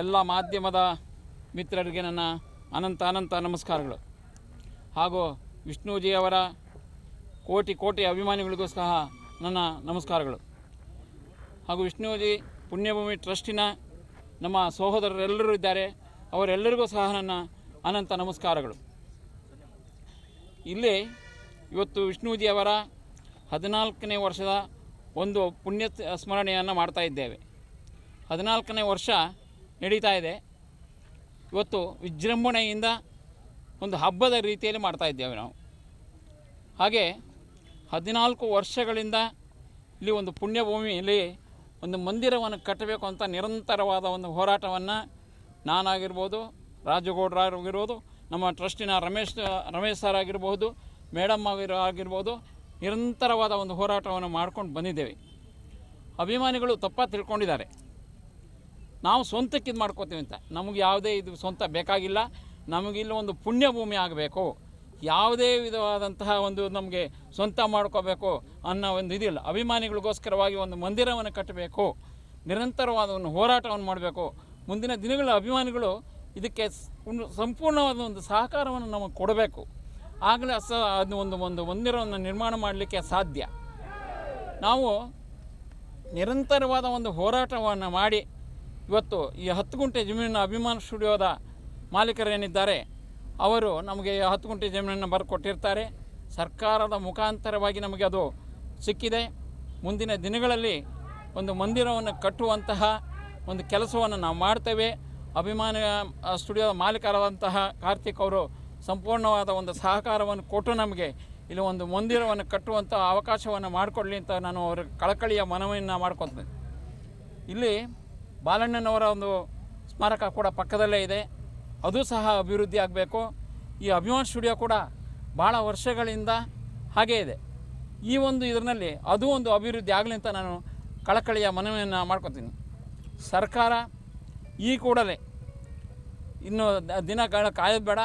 ಎಲ್ಲ ಮಾಧ್ಯಮದ ಮಿತ್ರರಿಗೆ ನನ್ನ ಅನಂತ ಅನಂತ ನಮಸ್ಕಾರಗಳು. ಹಾಗೂ ವಿಷ್ಣುಜಿ ಅವರ ಕೋಟಿ ಕೋಟಿ ಅಭಿಮಾನಿಗಳಿಗೂ ಸಹ ನನ್ನ ನಮಸ್ಕಾರಗಳು. ಹಾಗೂ ವಿಷ್ಣುಜಿ ಪುಣ್ಯಭೂಮಿ ಟ್ರಸ್ಟಿನ ನಮ್ಮ ಸಹೋದರರೆಲ್ಲರೂ ಇದ್ದಾರೆ. ಅವರೆಲ್ಲರಿಗೂ ಸಹ ನನ್ನ ಅನಂತ ನಮಸ್ಕಾರಗಳು. ಇಲ್ಲಿ ಇವತ್ತು ವಿಷ್ಣುಜಿ ಅವರ ಹದಿನಾಲ್ಕನೇ ವರ್ಷದ ಒಂದು ಪುಣ್ಯ ಸ್ಮರಣೆಯನ್ನು ಮಾಡ್ತಾ ಇದ್ದೇವೆ. ಹದಿನಾಲ್ಕನೇ ವರ್ಷ ನಡೀತಾ ಇದೆ. ಇವತ್ತು ವಿಜೃಂಭಣೆಯಿಂದ ಒಂದು ಹಬ್ಬದ ರೀತಿಯಲ್ಲಿ ಮಾಡ್ತಾ ಇದ್ದೇವೆ ನಾವು. ಹಾಗೆ ಹದಿನಾಲ್ಕು ವರ್ಷಗಳಿಂದ ಇಲ್ಲಿ ಒಂದು ಪುಣ್ಯಭೂಮಿಯಲ್ಲಿ ಒಂದು ಮಂದಿರವನ್ನು ಕಟ್ಟಬೇಕು ಅಂತ ನಿರಂತರವಾದ ಒಂದು ಹೋರಾಟವನ್ನು ನಾನಾಗಿರ್ಬೋದು, ರಾಜಗೌಡರಾಗಿರ್ಬೋದು, ನಮ್ಮ ಟ್ರಸ್ಟಿನ ರಮೇಶ್ ರಮೇಶ್ ಸರ್ ಆಗಿರ್ಬೋದು, ಮೇಡಮ್ ಆಗಿರೋ, ಆಗಿರ್ಬೋದು, ನಿರಂತರವಾದ ಒಂದು ಹೋರಾಟವನ್ನು ಮಾಡ್ಕೊಂಡು ಬಂದಿದ್ದೇವೆ. ಅಭಿಮಾನಿಗಳು ತಪ್ಪ ತಿಳ್ಕೊಂಡಿದ್ದಾರೆ. ನಾವು ಸ್ವಂತಕ್ಕೆ ಇದು ಮಾಡ್ಕೋತೀವಿ ಅಂತ. ನಮಗೆ ಯಾವುದೇ ಇದು ಸ್ವಂತ ಬೇಕಾಗಿಲ್ಲ. ನಮಗಿಲ್ಲಿ ಒಂದು ಪುಣ್ಯಭೂಮಿ ಆಗಬೇಕು. ಯಾವುದೇ ವಿಧವಾದಂತಹ ಒಂದು ನಮಗೆ ಸ್ವಂತ ಮಾಡ್ಕೋಬೇಕು ಅನ್ನೋ ಒಂದು ಇದಿಲ್ಲ. ಅಭಿಮಾನಿಗಳಿಗೋಸ್ಕರವಾಗಿ ಒಂದು ಮಂದಿರವನ್ನು ಕಟ್ಟಬೇಕು. ನಿರಂತರವಾದ ಒಂದು ಹೋರಾಟವನ್ನು ಮಾಡಬೇಕು. ಮುಂದಿನ ದಿನಗಳ ಅಭಿಮಾನಿಗಳು ಇದಕ್ಕೆ ಸಂಪೂರ್ಣವಾದ ಒಂದು ಸಹಕಾರವನ್ನು ನಮಗೆ ಕೊಡಬೇಕು. ಆಗಲೇ ಸ ಅದು ಒಂದು ಒಂದು ಮಂದಿರವನ್ನು ನಿರ್ಮಾಣ ಮಾಡಲಿಕ್ಕೆ ಸಾಧ್ಯ. ನಾವು ನಿರಂತರವಾದ ಒಂದು ಹೋರಾಟವನ್ನು ಮಾಡಿ ಇವತ್ತು ಈ ಹತ್ತು ಗುಂಟೆ ಜಮೀನಿನ ಅಭಿಮಾನ ಸ್ಟುಡಿಯೋದ ಮಾಲೀಕರೇನಿದ್ದಾರೆ, ಅವರು ನಮಗೆ ಈ ಹತ್ತು ಗುಂಟೆ ಜಮೀನನ್ನು ಬರ್ಕೊಟ್ಟಿರ್ತಾರೆ. ಸರ್ಕಾರದ ಮುಖಾಂತರವಾಗಿ ನಮಗೆ ಅದು ಸಿಕ್ಕಿದೆ. ಮುಂದಿನ ದಿನಗಳಲ್ಲಿ ಒಂದು ಮಂದಿರವನ್ನು ಕಟ್ಟುವಂತಹ ಒಂದು ಕೆಲಸವನ್ನು ನಾವು ಮಾಡ್ತೇವೆ. ಅಭಿಮಾನ ಸ್ಟುಡಿಯೋದ ಮಾಲೀಕರಾದಂತಹ ಕಾರ್ತಿಕ್ ಅವರು ಸಂಪೂರ್ಣವಾದ ಒಂದು ಸಹಕಾರವನ್ನು ಕೊಟ್ಟು ನಮಗೆ ಇಲ್ಲಿ ಒಂದು ಮಂದಿರವನ್ನು ಕಟ್ಟುವಂಥ ಅವಕಾಶವನ್ನು ಮಾಡಿಕೊಡ್ಲಿ ಅಂತ ನಾನು ಅವರ ಕಳಕಳಿಯ ಮನವಿಯನ್ನು ಮಾಡ್ಕೊತೇನೆ ಇಲ್ಲಿ ಬಾಲಣ್ಣನವರ ಒಂದು ಸ್ಮಾರಕ ಕೂಡ ಪಕ್ಕದಲ್ಲೇ ಇದೆ. ಅದು ಸಹ ಅಭಿವೃದ್ಧಿ ಆಗಬೇಕು. ಈ ಅಭಿಮಾನ್ ಸ್ಟುಡಿಯೋ ಕೂಡ ಭಾಳ ವರ್ಷಗಳಿಂದ ಹಾಗೇ ಇದೆ. ಈ ಒಂದು ಇದರಲ್ಲಿ ಅದು ಒಂದು ಅಭಿವೃದ್ಧಿ ಆಗಲಿ ಅಂತ ನಾನು ಕಳಕಳಿಯ ಮನವಿಯನ್ನು ಮಾಡ್ಕೊತೀನಿ. ಸರ್ಕಾರ ಈ ಕೂಡಲೇ ಇನ್ನು ದಿನ ಕಾಯೋದು ಬೇಡ.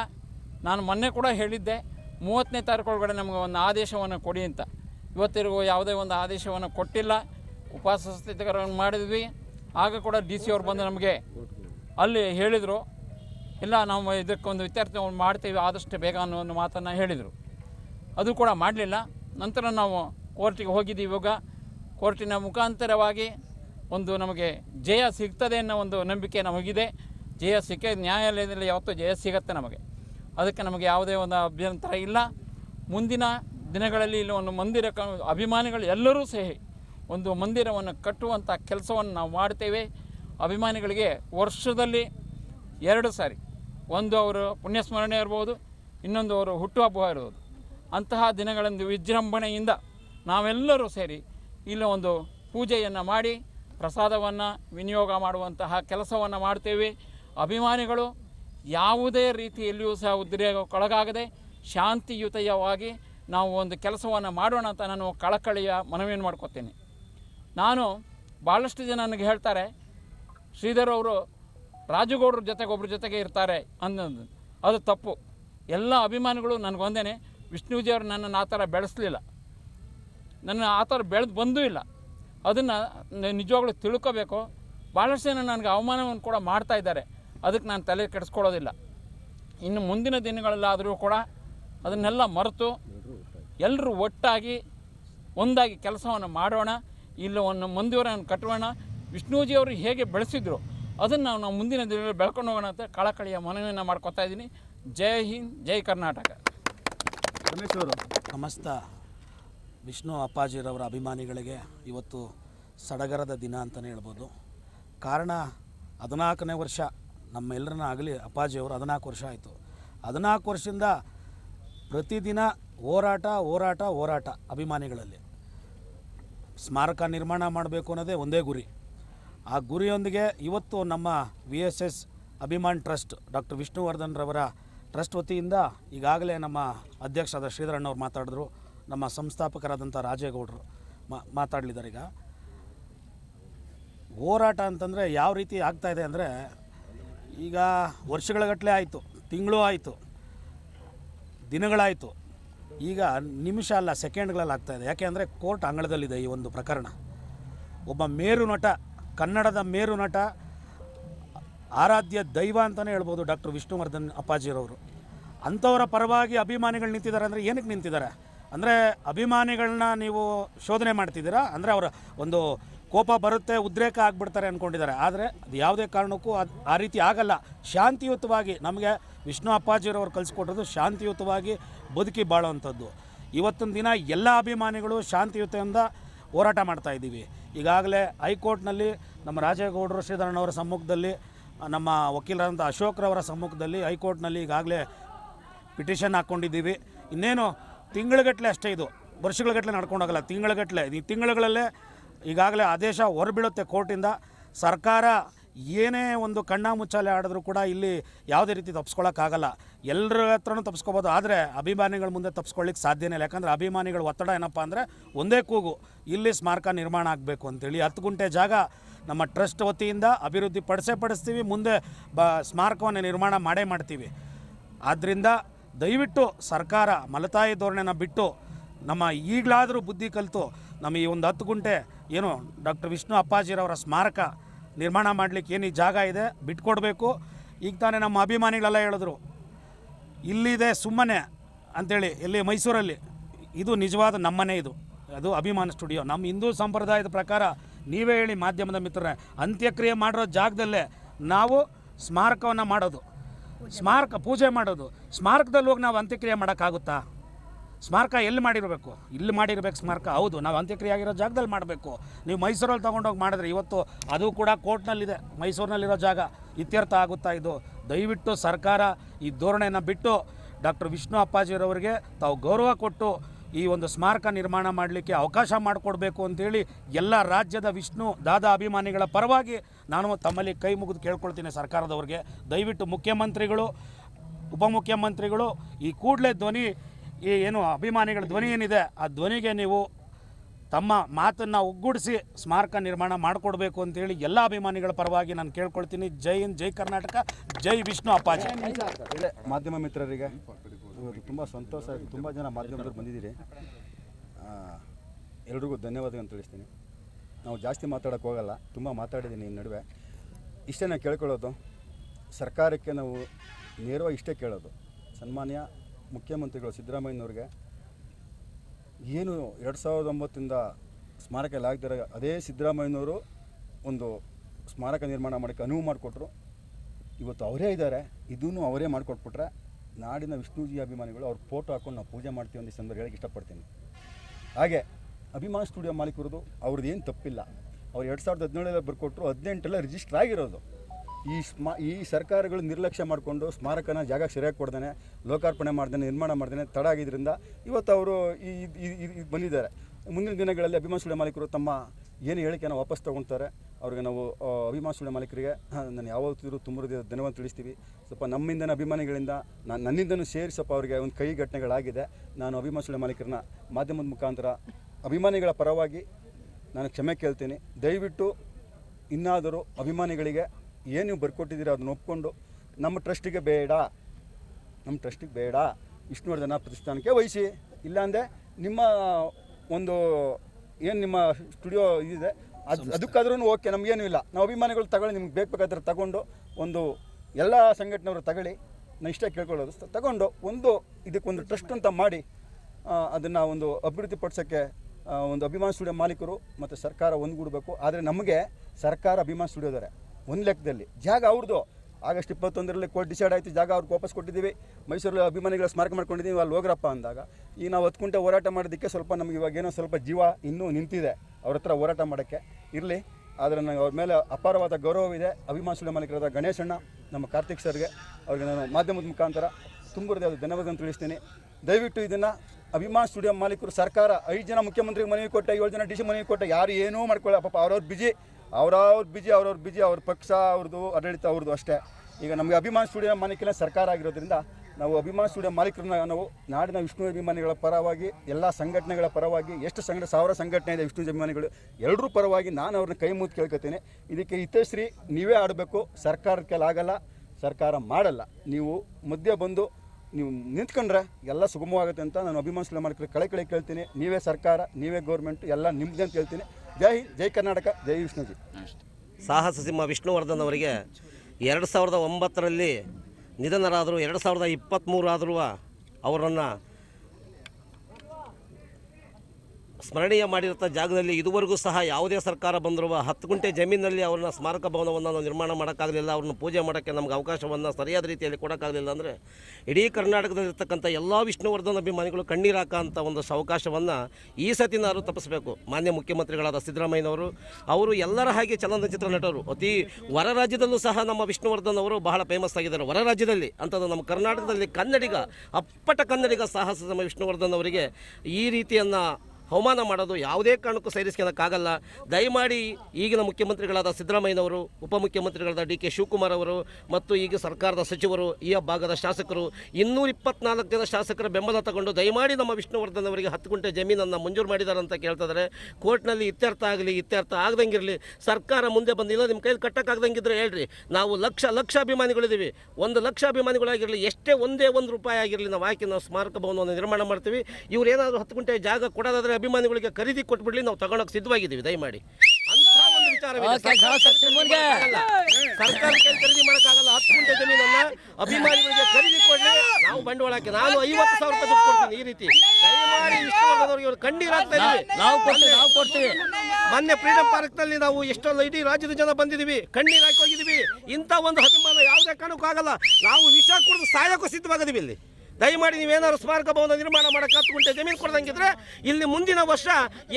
ನಾನು ಮೊನ್ನೆ ಕೂಡ ಹೇಳಿದ್ದೆ, ಮೂವತ್ತನೇ ತಾರೀಕು ಒಳಗಡೆ ನಮಗೆ ಒಂದು ಆದೇಶವನ್ನು ಕೊಡಿ ಅಂತ. ಇವತ್ತಿಗೂ ಯಾವುದೇ ಒಂದು ಆದೇಶವನ್ನು ಕೊಟ್ಟಿಲ್ಲ. ಉಪವಾಸ ಸ್ಥಿತಿಕರವನ್ನು ಮಾಡಿದ್ವಿ. ಆಗ ಕೂಡ ಡಿ ಸಿ ಅವ್ರು ಬಂದು ನಮಗೆ ಅಲ್ಲಿ ಹೇಳಿದರು, ಇಲ್ಲ ನಾವು ಇದಕ್ಕೊಂದು ವಿದ್ಯಾರ್ಥಿ ಮಾಡ್ತೀವಿ, ಆದಷ್ಟು ಬೇಗ ಅನ್ನೋ ಒಂದು ಮಾತನ್ನು ಹೇಳಿದರು. ಅದು ಕೂಡ ಮಾಡಲಿಲ್ಲ. ನಂತರ ನಾವು ಕೋರ್ಟಿಗೆ ಹೋಗಿದ್ದೀವಿ. ಇವಾಗ ಕೋರ್ಟಿನ ಮುಖಾಂತರವಾಗಿ ಒಂದು ನಮಗೆ ಜಯ ಸಿಗ್ತದೆ ಅನ್ನೋ ಒಂದು ನಂಬಿಕೆ ನಮಗಿದೆ. ಜಯ ಸಿಕ್ಕ ನ್ಯಾಯಾಲಯದಲ್ಲಿ ಯಾವತ್ತೂ ಜಯ ಸಿಗತ್ತೆ ನಮಗೆ. ಅದಕ್ಕೆ ನಮಗೆ ಯಾವುದೇ ಒಂದು ಅಭ್ಯಂತರ ಇಲ್ಲ. ಮುಂದಿನ ದಿನಗಳಲ್ಲಿ ಇಲ್ಲಿ ಒಂದು ಮಂದಿರ ಅಭಿಮಾನಿಗಳು ಎಲ್ಲರೂ ಸಹಿ ಒಂದು ಮಂದಿರವನ್ನು ಕಟ್ಟುವಂಥ ಕೆಲಸವನ್ನು ನಾವು ಮಾಡ್ತೇವೆ. ಅಭಿಮಾನಿಗಳಿಗೆ ವರ್ಷದಲ್ಲಿ ಎರಡು ಸಾರಿ. ಒಂದು ಅವರು ಪುಣ್ಯಸ್ಮರಣೆ ಇರ್ಬೋದು, ಇನ್ನೊಂದು ಅವರು ಹುಟ್ಟುಹಬ್ಬ ಇರ್ಬೋದು. ಅಂತಹ ದಿನಗಳಂದು ವಿಜೃಂಭಣೆಯಿಂದ ನಾವೆಲ್ಲರೂ ಸೇರಿ ಇಲ್ಲಿ ಒಂದು ಪೂಜೆಯನ್ನು ಮಾಡಿ, ಪ್ರಸಾದವನ್ನು, ವಿನಿಯೋಗ ಮಾಡುವಂತಹ ಕೆಲಸವನ್ನು ಮಾಡ್ತೇವೆ. ಅಭಿಮಾನಿಗಳು ಯಾವುದೇ ರೀತಿಯಲ್ಲಿಯೂ ಸಹ ಉದ್ರೇಗಕ್ಕೊಳಗಾಗದೆ ಶಾಂತಿಯುತವಾಗಿ ನಾವು ಒಂದು ಕೆಲಸವನ್ನು ಮಾಡೋಣ ಅಂತ ನಾನು ಕಳಕಳಿಯ ಮನವಿಯನ್ನು ಮಾಡ್ಕೊತೀನಿ. ನಾನು ಭಾಳಷ್ಟು ಜನ ನನಗೆ ಹೇಳ್ತಾರೆ, ಶ್ರೀಧರ್ ಅವರು ರಾಜುಗೌಡ್ರ ಜೊತೆಗೆ ಒಬ್ಬರ ಜೊತೆಗೆ ಇರ್ತಾರೆ ಅನ್ನೋದು ಅದು ತಪ್ಪು. ಎಲ್ಲ ಅಭಿಮಾನಿಗಳು ನನಗೊಂದೇನೆ ವಿಷ್ಣುಜಿಯವರು ನನ್ನನ್ನು ಆ ಥರ ಬೆಳೆಸಲಿಲ್ಲ. ನನ್ನ ಆ ಥರ ಬೆಳೆದು ಬಂದೂ ಇಲ್ಲ. ಅದನ್ನು ನಿಜವಾಗ್ಲೂ ತಿಳ್ಕೋಬೇಕು. ಭಾಳಷ್ಟು ಜನ ನನಗೆ ಅವಮಾನವನ್ನು ಕೂಡ ಮಾಡ್ತಾ ಇದ್ದಾರೆ. ಅದಕ್ಕೆ ನಾನು ತಲೆ ಕೆಡಿಸ್ಕೊಳ್ಳೋದಿಲ್ಲ. ಇನ್ನು ಮುಂದಿನ ದಿನಗಳಲ್ಲಾದರೂ ಕೂಡ ಅದನ್ನೆಲ್ಲ ಮರೆತು ಎಲ್ಲರೂ ಒಟ್ಟಾಗಿ, ಒಂದಾಗಿ ಕೆಲಸವನ್ನು ಮಾಡೋಣ. ಇಲ್ಲ ಒಂದು ಕಟ್ಟೋಣ ಕಟ್ಟೋಣ ವಿಷ್ಣುಜಿಯವರು ಹೇಗೆ ಬೆಳೆಸಿದ್ರು, ಅದನ್ನು ನಾವು ಮುಂದಿನ ದಿನಗಳಲ್ಲಿ ಬೆಳ್ಕೊಂಡು ಹೋಗೋಣ ಅಂತ ಕಳಕಳಿಯ ಮನವಿಯನ್ನು ಮಾಡ್ಕೊತಾ ಇದ್ದೀನಿ. ಜೈ ಹಿಂದ್, ಜೈ ಕರ್ನಾಟಕ. ರಮೇಶ್ ಅವರು ಸಮಸ್ತ ವಿಷ್ಣು ಅಪ್ಪಾಜಿರವರ ಅಭಿಮಾನಿಗಳಿಗೆ ಇವತ್ತು ಸಡಗರದ ದಿನ ಅಂತಲೇ ಹೇಳ್ಬೋದು. ಕಾರಣ, ಹದಿನಾಲ್ಕನೇ ವರ್ಷ ನಮ್ಮೆಲ್ಲರನ್ನ ಆಗಲಿ ಅಪ್ಪಾಜಿಯವರು ಹದಿನಾಲ್ಕು ವರ್ಷ ಆಯಿತು. ಹದಿನಾಲ್ಕು ವರ್ಷದಿಂದ ಪ್ರತಿದಿನ ಹೋರಾಟ ಹೋರಾಟ ಹೋರಾಟ ಅಭಿಮಾನಿಗಳಲ್ಲಿ. ಸ್ಮಾರಕ ನಿರ್ಮಾಣ ಮಾಡಬೇಕು ಅನ್ನೋದೇ ಒಂದೇ ಗುರಿ. ಆ ಗುರಿಯೊಂದಿಗೆ ಇವತ್ತು ನಮ್ಮ V S S Abhiman trust doctor Vishnuvardhan ರವರ ಟ್ರಸ್ಟ್ ವತಿಯಿಂದ ಈಗಾಗಲೇ ನಮ್ಮ ಅಧ್ಯಕ್ಷರಾದ ಶ್ರೀಧರಣ್ಣವ್ರು ಮಾತಾಡಿದ್ರು. ನಮ್ಮ ಸಂಸ್ಥಾಪಕರಾದಂಥ ರಾಜೇಗೌಡರು ಮಾತಾಡಲಿದ್ದಾರೆ ಈಗ. ಹೋರಾಟ ಅಂತಂದರೆ ಯಾವ ರೀತಿ ಆಗ್ತಾಯಿದೆ ಅಂದರೆ ಈಗ ವರ್ಷಗಳಗಟ್ಟಲೆ ಆಯಿತು, ತಿಂಗಳು ಆಯಿತು, ದಿನಗಳಾಯಿತು. ಈಗ ನಿಮಿಷ ಅಲ್ಲ, ಸೆಕೆಂಡ್ಗಳಲ್ಲಿ ಆಗ್ತಾ ಇದೆ. ಯಾಕೆ ಅಂದರೆ ಕೋರ್ಟ್ ಅಂಗಳದಲ್ಲಿದೆ ಈ ಒಂದು ಪ್ರಕರಣ. ಒಬ್ಬ ಮೇರು ನಟ, ಕನ್ನಡದ ಮೇರು ನಟ, ಆರಾಧ್ಯ ದೈವ ಅಂತಲೇ ಹೇಳ್ಬೋದು ಡಾಕ್ಟರ್ ವಿಷ್ಣುವರ್ಧನ್ ಅಪ್ಪಾಜಿರವರು. ಅಂಥವರ ಪರವಾಗಿ ಅಭಿಮಾನಿಗಳು ನಿಂತಿದ್ದಾರೆ ಅಂದರೆ ಏನಕ್ಕೆ ನಿಂತಿದ್ದಾರೆ? ಅಂದರೆ ಅಭಿಮಾನಿಗಳನ್ನ ನೀವು ಶೋಧನೆ ಮಾಡ್ತಿದ್ದೀರಾ? ಅಂದರೆ ಅವರ ಒಂದು ಕೋಪ ಬರುತ್ತೆ, ಉದ್ರೇಕ ಆಗ್ಬಿಡ್ತಾರೆ ಅಂದ್ಕೊಂಡಿದ್ದಾರೆ ಆದರೆ ಅದು ಯಾವುದೇ ಕಾರಣಕ್ಕೂ ಅದು ಆ ರೀತಿ ಆಗಲ್ಲ. ಶಾಂತಿಯುತವಾಗಿ ನಮಗೆ ವಿಷ್ಣು ಅಪ್ಪಾಜಿರವರು ಕಲಿಸ್ಕೊಟ್ಟಿರೋದು ಶಾಂತಿಯುತವಾಗಿ ಬದುಕಿ ಬಾಳುವಂಥದ್ದು. ಇವತ್ತಿನ ದಿನ ಎಲ್ಲ ಅಭಿಮಾನಿಗಳು ಶಾಂತಿಯುತೆಯಿಂದ ಹೋರಾಟ ಮಾಡ್ತಾ ಇದ್ದೀವಿ. ಈಗಾಗಲೇ ಹೈಕೋರ್ಟ್ನಲ್ಲಿ ನಮ್ಮ ರಾಜೇಗೌಡರು ಶ್ರೀಧರಣ್ಣವರ ಸಮ್ಮುಖದಲ್ಲಿ, ನಮ್ಮ ವಕೀಲರಂಥ ಅಶೋಕ್ರವರ ಸಮ್ಮುಖದಲ್ಲಿ ಹೈಕೋರ್ಟ್ನಲ್ಲಿ ಈಗಾಗಲೇ ಪಿಟಿಷನ್ ಹಾಕ್ಕೊಂಡಿದ್ದೀವಿ. ಇನ್ನೇನು ತಿಂಗಳುಗಟ್ಟಲೆ ಅಷ್ಟೇ ಇದು. ವರ್ಷಗಳಗಟ್ಟಲೆ ನಡ್ಕೊಂಡೋಗಲ್ಲ ತಿಂಗಳುಗಟ್ಟಲೆ ಈ ತಿಂಗಳುಗಳಲ್ಲೇ ಈಗಾಗಲೇ ಆದೇಶ ಹೊರಬೀಳುತ್ತೆ ಕೋರ್ಟಿಂದ. ಸರ್ಕಾರ ಏನೇ ಒಂದು ಕಣ್ಣ ಮುಚ್ಚಾಲೆ ಆಡಿದ್ರು ಕೂಡ ಇಲ್ಲಿ ಯಾವುದೇ ರೀತಿ ತಪ್ಪಿಸ್ಕೊಳ್ಳೋಕ್ಕಾಗಲ್ಲ ಎಲ್ಲರ ಹತ್ರನೂ ತಪ್ಪಿಸ್ಕೋಬೋದು ಆದರೆ ಅಭಿಮಾನಿಗಳ ಮುಂದೆ ತಪ್ಪಿಸ್ಕೊಳ್ಳಿಕ್ಕೆ ಸಾಧ್ಯನೇ ಇಲ್ಲ. ಯಾಕಂದರೆ ಅಭಿಮಾನಿಗಳ ಒತ್ತಡ ಏನಪ್ಪ ಅಂದರೆ ಒಂದೇ ಕೂಗು. ಇಲ್ಲಿ ಸ್ಮಾರಕ ನಿರ್ಮಾಣ ಆಗಬೇಕು ಅಂತೇಳಿ ಹತ್ತು ಗುಂಟೆ ಜಾಗ ನಮ್ಮ ಟ್ರಸ್ಟ್ ವತಿಯಿಂದ ಅಭಿವೃದ್ಧಿ ಪಡಿಸೇ ಪಡಿಸ್ತೀವಿ. ಮುಂದೆ ಬ ಸ್ಮಾರಕವನ್ನು ನಿರ್ಮಾಣ ಮಾಡೇ ಮಾಡ್ತೀವಿ. ಆದ್ದರಿಂದ ದಯವಿಟ್ಟು ಸರ್ಕಾರ ಮಲತಾಯಿ ಧೋರಣೆನ ಬಿಟ್ಟು ನಮ್ಮ ಈಗಲಾದರೂ ಬುದ್ಧಿ ಕಲಿತು ನಮ್ಮ ಈ ಒಂದು ಹತ್ತು ಗುಂಟೆ ಏನು ಡಾಕ್ಟರ್ ವಿಷ್ಣು ಅಪ್ಪಾಜಿರವರ ಸ್ಮಾರಕ ನಿರ್ಮಾಣ ಮಾಡಲಿಕ್ಕೆ ಏನು ಈ ಜಾಗ ಇದೆ, ಬಿಟ್ಕೊಡ್ಬೇಕು. ಈಗ ತಾನೇ ನಮ್ಮ ಅಭಿಮಾನಿಗಳೆಲ್ಲ ಹೇಳಿದ್ರು, ಇಲ್ಲಿದೆ ಸುಮ್ಮನೆ ಅಂಥೇಳಿ ಇಲ್ಲಿ ಮೈಸೂರಲ್ಲಿ, ಇದು ನಿಜವಾದ ನಮ್ಮನೆ ಇದು, ಅದು ಅಭಿಮಾನ ಸ್ಟುಡಿಯೋ. ನಮ್ಮ ಹಿಂದೂ ಸಂಪ್ರದಾಯದ ಪ್ರಕಾರ ನೀವೇ ಹೇಳಿ ಮಾಧ್ಯಮದ ಮಿತ್ರರೇ, ಅಂತ್ಯಕ್ರಿಯೆ ಮಾಡಿರೋ ಜಾಗದಲ್ಲೇ ನಾವು ಸ್ಮಾರಕವನ್ನು ಮಾಡೋದು, ಸ್ಮಾರಕ ಪೂಜೆ ಮಾಡೋದು, ಸ್ಮಾರಕದಲ್ಲಿ ಹೋಗಿ ನಾವು ಅಂತ್ಯಕ್ರಿಯೆ ಮಾಡೋಕ್ಕಾಗುತ್ತಾ? ಸ್ಮಾರಕ ಎಲ್ಲಿ ಮಾಡಿರಬೇಕು? ಇಲ್ಲಿ ಮಾಡಿರಬೇಕು ಸ್ಮಾರಕ? ಹೌದು, ನಾವು ಅಂತ್ಯಕ್ರಿಯೆ ಆಗಿರೋ ಜಾಗದಲ್ಲಿ ಮಾಡಬೇಕು. ನೀವು ಮೈಸೂರಲ್ಲಿ ತೊಗೊಂಡೋಗಿ ಮಾಡಿದ್ರೆ ಇವತ್ತು ಅದು ಕೂಡ ಕೋರ್ಟ್ನಲ್ಲಿದೆ, ಮೈಸೂರಿನಲ್ಲಿರೋ ಜಾಗ. ಇತ್ಯರ್ಥ ಆಗುತ್ತಾ ಇದು? ದಯವಿಟ್ಟು ಸರ್ಕಾರ ಈ ಧೋರಣೆಯನ್ನು ಬಿಟ್ಟು ಡಾಕ್ಟರ್ ವಿಷ್ಣು ಅಪ್ಪಾಜಿರವರಿಗೆ ತಾವು ಗೌರವ ಕೊಟ್ಟು ಈ ಒಂದು ಸ್ಮಾರಕ ನಿರ್ಮಾಣ ಮಾಡಲಿಕ್ಕೆ ಅವಕಾಶ ಮಾಡಿಕೊಡ್ಬೇಕು ಅಂತೇಳಿ ಎಲ್ಲ ರಾಜ್ಯದ ವಿಷ್ಣು, ದಾದಾ ಅಭಿಮಾನಿಗಳ ಪರವಾಗಿ ನಾನು ತಮ್ಮಲ್ಲಿ ಕೈ ಮುಗಿದು ಕೇಳ್ಕೊಳ್ತೀನಿ ಸರ್ಕಾರದವ್ರಿಗೆ. ದಯವಿಟ್ಟು ಮುಖ್ಯಮಂತ್ರಿಗಳು, ಉಪಮುಖ್ಯಮಂತ್ರಿಗಳು, ಈ ಕೂಡಲೇ ಧ್ವನಿ ಈ ಏನು ಅಭಿಮಾನಿಗಳ ಧ್ವನಿ ಏನಿದೆ, ಆ ಧ್ವನಿಗೆ ನೀವು ತಮ್ಮ ಮಾತನ್ನು ಒಗ್ಗೂಡಿಸಿ ಸ್ಮಾರಕ ನಿರ್ಮಾಣ ಮಾಡಿಕೊಡ್ಬೇಕು ಅಂತೇಳಿ ಎಲ್ಲ ಅಭಿಮಾನಿಗಳ ಪರವಾಗಿ ನಾನು ಕೇಳ್ಕೊಳ್ತೀನಿ. ಜೈ ಹಿಂದ್, ಜೈ ಕರ್ನಾಟಕ, ಜೈ ವಿಷ್ಣು ಅಪ್ಪಾಜಿ. ಮಾಧ್ಯಮ ಮಿತ್ರರಿಗೆ ತುಂಬ ಸಂತೋಷ ತುಂಬ ಜನ ಮಾಧ್ಯಮದವ್ರು ಬಂದಿದ್ದೀರಿ. ಎಲ್ರಿಗೂ ಧನ್ಯವಾದಗಳನ್ನು ತಿಳಿಸ್ತೀನಿ. ನಾವು ಜಾಸ್ತಿ ಮಾತಾಡೋಕ್ಕೆ ಹೋಗಲ್ಲ, ತುಂಬ ಮಾತಾಡಿದ್ದೀನಿ ಈ ನಡುವೆ. ಇಷ್ಟೇ ನಾನು ಕೇಳ್ಕೊಳ್ಳೋದು, ಸರ್ಕಾರಕ್ಕೆ ನಾವು ನೇರವಾಗಿ ಇಷ್ಟೇ ಕೇಳೋದು. ಸನ್ಮಾನ್ಯ ಮುಖ್ಯಮಂತ್ರಿಗಳು ಸಿದ್ದರಾಮಯ್ಯನವ್ರಿಗೆ ಏನು ಎರಡು ಸಾವಿರದ ಒಂಬತ್ತಿಂದ ಸ್ಮಾರಕ ಎಲ್ಲ ಆಗ್ದಿರ ಅದೇ ಸಿದ್ದರಾಮಯ್ಯನವರು ಒಂದು ಸ್ಮಾರಕ ನಿರ್ಮಾಣ ಮಾಡೋಕ್ಕೆ ಅನುವು ಮಾಡಿಕೊಟ್ರು. ಇವತ್ತು ಅವರೇ ಇದ್ದಾರೆ. ಇದೂ ಅವರೇ ಮಾಡಿಕೊಟ್ಬಿಟ್ರೆ ನಾಡಿನ ವಿಷ್ಣುಜಿ ಅಭಿಮಾನಿಗಳು ಅವ್ರ ಫೋಟೋ ಹಾಕೊಂಡು ನಾವು ಪೂಜೆ ಮಾಡ್ತೀವಿ ಅಂತ ಸಂದರ್ಭ ಹೇಳಕ್ಕೆ ಇಷ್ಟಪಡ್ತೀನಿ. ಹಾಗೆ ಅಭಿಮಾನ್ ಸ್ಟುಡಿಯೋ ಮಾಲೀಕರದು ಅವ್ರದ್ದು ಏನು ತಪ್ಪಿಲ್ಲ. ಅವ್ರು ಎರಡು ಸಾವಿರದ ಹದಿನೇಳರಲ್ಲಿ ಬರ್ಕೊಟ್ರು ಹದಿನೆಂಟೆಲ್ಲ ರಿಜಿಸ್ಟರ್ ಆಗಿರೋದು. ಈ ಸ್ಮಾ, ಈ ಸರ್ಕಾರಗಳು ನಿರ್ಲಕ್ಷ್ಯ ಮಾಡಿಕೊಂಡು ಸ್ಮಾರಕನ ಜಾಗ ಸರಿಯಾಗಿ ಕೊಡ್ದೇನೆ, ಲೋಕಾರ್ಪಣೆ ಮಾಡ್ದೇನೆ, ನಿರ್ಮಾಣ ಮಾಡ್ದೇನೆ ತಡ ಆಗಿದ್ದರಿಂದ ಇವತ್ತು ಅವರು ಈ ಇದು ಬಂದಿದ್ದಾರೆ. ಮುಂದಿನ ದಿನಗಳಲ್ಲಿ ಅಭಿಮಾನ್ ಮಾಲೀಕರು ತಮ್ಮ ಏನು ಹೇಳಿಕೆನ ವಾಪಸ್ ತೊಗೊಳ್ತಾರೆ ಅವ್ರಿಗೆ ನಾವು ಅಭಿಮಾನ್ ಸ್ಟುಡಿಯೋ ಮಾಲೀಕರಿಗೆ ನಾನು ಯಾವತ್ತಿದ್ರು ತುಂಬ ಧನ್ಯವಾದ ತಿಳಿಸ್ತೀವಿ. ಸ್ವಲ್ಪ ನಮ್ಮಿಂದನ ಅಭಿಮಾನಿಗಳಿಂದ ನಾನು ನನ್ನಿಂದನೂ ಸೇರಿ ಸ್ವಲ್ಪ ಅವರಿಗೆ ಒಂದು ಕೈ ಘಟನೆಗಳಾಗಿದೆ ನಾನು ಅಭಿಮಾನ್ ಸುಳ್ಯ ಮಾಲೀಕರನ್ನ ಮಾಧ್ಯಮದ ಮುಖಾಂತರ ಅಭಿಮಾನಿಗಳ ಪರವಾಗಿ ನಾನು ಕ್ಷಮೆ ಕೇಳ್ತೀನಿ. ದಯವಿಟ್ಟು ಇನ್ನಾದರೂ ಅಭಿಮಾನಿಗಳಿಗೆ ಏನು ನೀವು ಬರ್ಕೊಟ್ಟಿದ್ದೀರಾ ಅದನ್ನ ಒಪ್ಕೊಂಡು ನಮ್ಮ ಟ್ರಸ್ಟಿಗೆ ಬೇಡ ನಮ್ಮ ಟ್ರಸ್ಟಿಗೆ ಬೇಡ ವಿಷ್ಣುವರ್ಧನ ಪ್ರತಿಷ್ಠಾನಕ್ಕೆ ವಹಿಸಿ. ಇಲ್ಲಾಂದರೆ ನಿಮ್ಮ ಒಂದು ಏನು ನಿಮ್ಮ ಸ್ಟುಡಿಯೋ ಇದಿದೆ ಅದು ಅದಕ್ಕಾದ್ರೂ ಓಕೆ ನಮಗೇನು ಇಲ್ಲ. ನಾವು ಅಭಿಮಾನಿಗಳು ತಗೊಳ್ಳಿ ನಿಮ್ಗೆ ಬೇಕು ಬೇಕಾದ್ರೆ ತಗೊಂಡು ಒಂದು ಎಲ್ಲ ಸಂಘಟನೆಯವರು ತಗೊಳ್ಳಿ ನಾನು ಇಷ್ಟೇ ಕೇಳ್ಕೊಳ್ಳೋದು ತಗೊಂಡು ಒಂದು ಇದಕ್ಕೊಂದು ಟ್ರಸ್ಟ್ ಅಂತ ಮಾಡಿ ಅದನ್ನು ಒಂದು ಅಭಿವೃದ್ಧಿಪಡಿಸೋಕ್ಕೆ ಒಂದು ಅಭಿಮಾನ ಸ್ಟುಡಿಯೋ ಮಾಲೀಕರು ಮತ್ತು ಸರ್ಕಾರ ಒಂದುಗೂಡಬೇಕು. ಆದರೆ ನಮಗೆ ಸರ್ಕಾರ ಅಭಿಮಾನ ಸ್ಟುಡಿಯೋ ಇದ್ದಾರೆ ಒಂದು ಲೆಕ್ಕದಲ್ಲಿ. ಜಾಗ ಅವ್ರದ್ದು ಆಗಸ್ಟ್ ಇಪ್ಪತ್ತೊಂದರಲ್ಲಿ ಕೋರ್ಟ್ ಡಿಸೈಡ್ ಆಯಿತು, ಜಾಗ ಅವ್ರಿಗೆ ವಾಪಸ್ ಕೊಟ್ಟಿದ್ದೀವಿ. ಮೈಸೂರಲ್ಲಿ ಅಭಿಮಾನಿಗಳ ಸ್ಮಾರಕ ಮಾಡ್ಕೊಂಡಿದ್ದೀವಿ, ಅಲ್ಲಿ ಹೋಗ್ರಪ್ಪ ಅಂದಾಗ. ಈ ನಾವು ಹತ್ತು ಹೋರಾಟ ಮಾಡೋದಕ್ಕೆ ಸ್ವಲ್ಪ ನಮ್ಗೆ ಇವಾಗ ಏನೋ ಸ್ವಲ್ಪ ಜೀವ ಇನ್ನೂ ನಿಂತಿದೆ ಅವ್ರ ಹತ್ರ ಹೋರಾಟ ಮಾಡೋಕ್ಕೆ. ಇರಲಿ, ಆದರೆ ನನಗೆ ಅವ್ರ ಮೇಲೆ ಅಪಾರವಾದ ಗೌರವವಿದೆ ಅಭಿಮಾನ ಸುಳ್ಯ ಮಾಲೀಕರಾದ ಗಣೇಶಣ್ಣ ನಮ್ಮ ಕಾರ್ತಿಕ್ ಸರ್ಗೆ. ಅವ್ರಿಗೆ ನಾನು ಮಾಧ್ಯಮದ ಮುಖಾಂತರ ತುಂಬುರದೇ ಧನ್ಯವಾದ ತಿಳಿಸ್ತೀನಿ. ದಯವಿಟ್ಟು ಇದನ್ನು ಅಭಿಮಾನ್ ಸ್ಟುಡಿಯೋ ಮಾಲೀಕರು, ಸರ್ಕಾರ, ಐದು ಜನ ಮುಖ್ಯಮಂತ್ರಿಗೆ ಮನವಿ ಕೊಟ್ಟೆ, ಏಳು ಜನ ಡಿ ಸಿ ಮನವಿ ಕೊಟ್ಟೆ, ಯಾರು ಏನೂ ಮಾಡ್ಕೊಳ್ಳಪ್ಪ ಅವ್ರವ್ರ ಬಿಜಿ ಅವ್ರವ್ರ ಬಿಜಿ ಅವ್ರವ್ರ ಬಿಜಿ, ಅವ್ರ ಪಕ್ಷ ಅವ್ರದ್ದು ಆಡಳಿತ ಅವ್ರದ್ದು ಅಷ್ಟೇ. ಈಗ ನಮಗೆ ಅಭಿಮಾನ ಸ್ಟುಡಿಯೋ ಮಾಲೀಕಿನ ಸರ್ಕಾರ ಆಗಿರೋದ್ರಿಂದ ನಾವು ಅಭಿಮಾನ ಸ್ಟುಡಿಯೋ ಮಾಲೀಕರನ್ನ ನಾವು ನಾಡಿನ ವಿಷ್ಣು ಅಭಿಮಾನಿಗಳ ಪರವಾಗಿ, ಎಲ್ಲ ಸಂಘಟನೆಗಳ ಪರವಾಗಿ, ಎಷ್ಟು ಸಂಘ, ಸಾವಿರ ಸಂಘಟನೆ ಇದೆ ವಿಷ್ಣು ಅಭಿಮಾನಿಗಳು ಎಲ್ಲರೂ ಪರವಾಗಿ ನಾನು ಅವ್ರನ್ನ ಕೈ ಮುದ್ದು ಕೇಳ್ಕೊತೀನಿ. ಇದಕ್ಕೆ ಹಿತಶ್ರೀ ನೀವೇ ಆಡಬೇಕು ಸರ್ಕಾರಕ್ಕೆ ಆಗಲ್ಲ, ಸರ್ಕಾರ ಮಾಡಲ್ಲ. ನೀವು ಮಧ್ಯೆ ಬಂದು ನೀವು ನಿಂತ್ಕೊಂಡ್ರೆ ಎಲ್ಲ ಸುಗಮವಾಗುತ್ತೆ ಅಂತ ನಾನು ಅಭಿಮಾನ ಮಾಡ್ಕೊಂಡು ಕಳೆ ಕಳೆ ಕೇಳ್ತೀನಿ. ನೀವೇ ಸರ್ಕಾರ, ನೀವೇ ಗೌರ್ಮೆಂಟ್ ಎಲ್ಲ ನಿಮ್ಮದೇ ಅಂತ ಹೇಳ್ತೀನಿ. ಜೈ ಹಿಂದ್ ಜೈ ಕರ್ನಾಟಕ, ಜೈ ವಿಷ್ಣುಜಿ. ಸಾಹಸ ಸಿಂಹ ವಿಷ್ಣುವರ್ಧನ್ ಅವರಿಗೆ ಎರಡು ಸಾವಿರದ ಒಂಬತ್ತರಲ್ಲಿ ನಿಧನರಾದರು, ಎರಡು ಸಾವಿರದ ಇಪ್ಪತ್ತ್ಮೂರಾದರೂ ಅವರನ್ನು ಸ್ಮರಣೀಯ ಮಾಡಿರುವಂಥ ಜಾಗದಲ್ಲಿ ಇದುವರೆಗೂ ಸಹ ಯಾವುದೇ ಸರ್ಕಾರ ಬಂದಿರುವ ಹತ್ತು ಗುಂಟೆ ಜಮೀನಲ್ಲಿ ಅವ್ರನ್ನ ಸ್ಮಾರಕ ಭವನವನ್ನು ನಾವು ನಿರ್ಮಾಣ ಮಾಡೋಕ್ಕಾಗಲಿಲ್ಲ, ಅವ್ರನ್ನ ಪೂಜೆ ಮಾಡೋಕ್ಕೆ ನಮ್ಗೆ ಅವಕಾಶವನ್ನು ಸರಿಯಾದ ರೀತಿಯಲ್ಲಿ ಕೊಡೋಕ್ಕಾಗಲಿಲ್ಲ ಅಂದರೆ ಇಡೀ ಕರ್ನಾಟಕದಲ್ಲಿರ್ತಕ್ಕಂಥ ಎಲ್ಲ ವಿಷ್ಣುವರ್ಧನ್ ಅಭಿಮಾನಿಗಳು ಕಣ್ಣೀರು ಒಂದು ಅವಕಾಶವನ್ನು ಈ ಸತಿನಾರು ತಪ್ಪಿಸಬೇಕು? ಮಾನ್ಯ ಮುಖ್ಯಮಂತ್ರಿಗಳಾದ ಸಿದ್ದರಾಮಯ್ಯನವರು, ಅವರು ಎಲ್ಲರ ಹಾಗೆ ಚಲನಚಿತ್ರ ನಟರು, ಅತಿ ಹೊರ ರಾಜ್ಯದಲ್ಲೂ ಸಹ ನಮ್ಮ ವಿಷ್ಣುವರ್ಧನ್ ಅವರು ಬಹಳ ಫೇಮಸ್ ಆಗಿದ್ದಾರೆ. ಹೊರ ರಾಜ್ಯದಲ್ಲಿ ಅಂಥದ್ದು ನಮ್ಮ ಕರ್ನಾಟಕದಲ್ಲಿ ಕನ್ನಡಿಗ, ಅಪ್ಪಟ ಕನ್ನಡಿಗ ಸಾಹಸ ನಮ್ಮ ವಿಷ್ಣುವರ್ಧನ್ ಅವರಿಗೆ ಈ ರೀತಿಯನ್ನು ಅವಮಾನ ಮಾಡೋದು ಯಾವುದೇ ಕಾರಣಕ್ಕೂ ಸೈರಿಸ್ಕೊಳ್ಳೋಕ್ಕಾಗಲ್ಲ. ದಯಮಾಡಿ ಈಗಿನ ಮುಖ್ಯಮಂತ್ರಿಗಳಾದ ಸಿದ್ದರಾಮಯ್ಯನವರು, ಉಪಮುಖ್ಯಮಂತ್ರಿಗಳಾದ ಡಿ ಕೆ ಶಿವಕುಮಾರ್ ಅವರು ಮತ್ತು ಈಗ ಸರ್ಕಾರದ ಸಚಿವರು ಈ ಭಾಗದ ಶಾಸಕರು, ಇನ್ನೂರ ಇಪ್ಪತ್ನಾಲ್ಕು ಜನ ಶಾಸಕರ ಬೆಂಬಲ ತಗೊಂಡು ದಯಮಾಡಿ ನಮ್ಮ ವಿಷ್ಣುವರ್ಧನ್ ಅವರಿಗೆ ಹತ್ತು ಗುಂಟೆ ಜಮೀನನ್ನು ಮಂಜೂರು ಮಾಡಿದ್ದಾರೆ ಅಂತ ಕೇಳ್ತಿದ್ದಾರೆ ಕೋರ್ಟ್ನಲ್ಲಿ ಇತ್ಯರ್ಥ ಆಗಲಿ, ಇತ್ಯರ್ಥ ಆಗದಂಗಿರಲಿ, ಸರ್ಕಾರ ಮುಂದೆ ಬಂದಿಲ್ಲ ನಿಮ್ಮ ಕೈಲಿ ಕಟ್ಟಕ್ಕಾಗ್ದಂಗಿದ್ರೆ ಹೇಳ್ರಿ. ನಾವು ಲಕ್ಷ ಲಕ್ಷ ಅಭಿಮಾನಿಗಳಿದ್ದೀವಿ ಒಂದು ಲಕ್ಷ ಅಭಿಮಾನಿಗಳಾಗಿರಲಿ, ಎಷ್ಟೇ ಒಂದೇ ಒಂದು ರೂಪಾಯಿ ಆಗಿರಲಿ, ನಾವು ಹಾಕಿ, ನಾವು ಸ್ಮಾರಕ ಭವನವನ್ನು ನಿರ್ಮಾಣ ಮಾಡ್ತೀವಿ. ಇವ್ರು ಏನಾದರೂ ಹತ್ತು ಗುಂಟೆ ಜಾಗ ಕೊಡೋದಾದ್ರೆ ಅಭಿಮಾನಿಗಳಿಗೆ ಖರೀದಿ ಕೊಟ್ಬಿಡ್ಲಿ ನಾವು ತಗೊಳಕ್ಕೆ ಸಿದ್ಧವಾಗಿದ್ದೀವಿ ದಯಮಾಡಿ. ಅಂತ ಒಂದು ವಿಚಾರವಿದೆ. ಸರ್ಕಾರ ಕೈಲಿ ಖರೀದಿ ಮಾಡೋಕ್ಕಾಗಲ್ಲ. ಹತ್ತು ಗುಂಟೆ ಜಮೀನನ್ನ ಅಭಿಮಾನಿಗಳಿಗೆ ಖರೀದಿ ಕೊಡ್ಲಿ. ನಾವು ಬಂಡವಾಳ ಹಾಕಿ ನಾನು ಐವತ್ತು ಸಾವಿರ ರೂಪಾಯಿ ದುಡ್ಡು ಕೊಡ್ತೀನಿ ಈ ರೀತಿ. ದಯಮಾಡಿ ಇವ್ರು ಕಣ್ಣೀರಾಗ್ತಾ ಇದ್ದೀವಿ. ನಾವು ಕೊಡ್ತೀವಿ ನಾವು ಕೊಡ್ತೀವಿ. ಮೊನ್ನೆ ಫ್ರೀಡಂ ಪಾರ್ಕ್ನಲ್ಲಿ ನಾವು ಎಷ್ಟೊಂದು ಇಡೀ ರಾಜ್ಯದ ಜನ ಬಂದಿದೀವಿ ಕಣ್ಣೀರ್ ಹಾಕಿ ಹೋಗಿದ್ದೀವಿ. ಇಂಥ ಒಂದು ಅಭಿಮಾನ ಯಾವುದೇ ಕಾರಣಕ್ಕೂ ಆಗಲ್ಲ. ನಾವು ವಿಷ ಕುಡಿದು ಸಾಯಕ್ಕೂ ಸಿದ್ಧವಾಗಿದ್ದೀವಿ ಇಲ್ಲಿ. ದಯಮಾಡಿ ನೀವೇನಾದ್ರು ಸ್ಮಾರಕ ಭವನ ನಿರ್ಮಾಣ ಮಾಡಕ್ಕೆ ಹತ್ತು ಜಮೀನು ಕೊಡ್ದಂಗಿದ್ರೆ ಇಲ್ಲಿ ಮುಂದಿನ ವರ್ಷ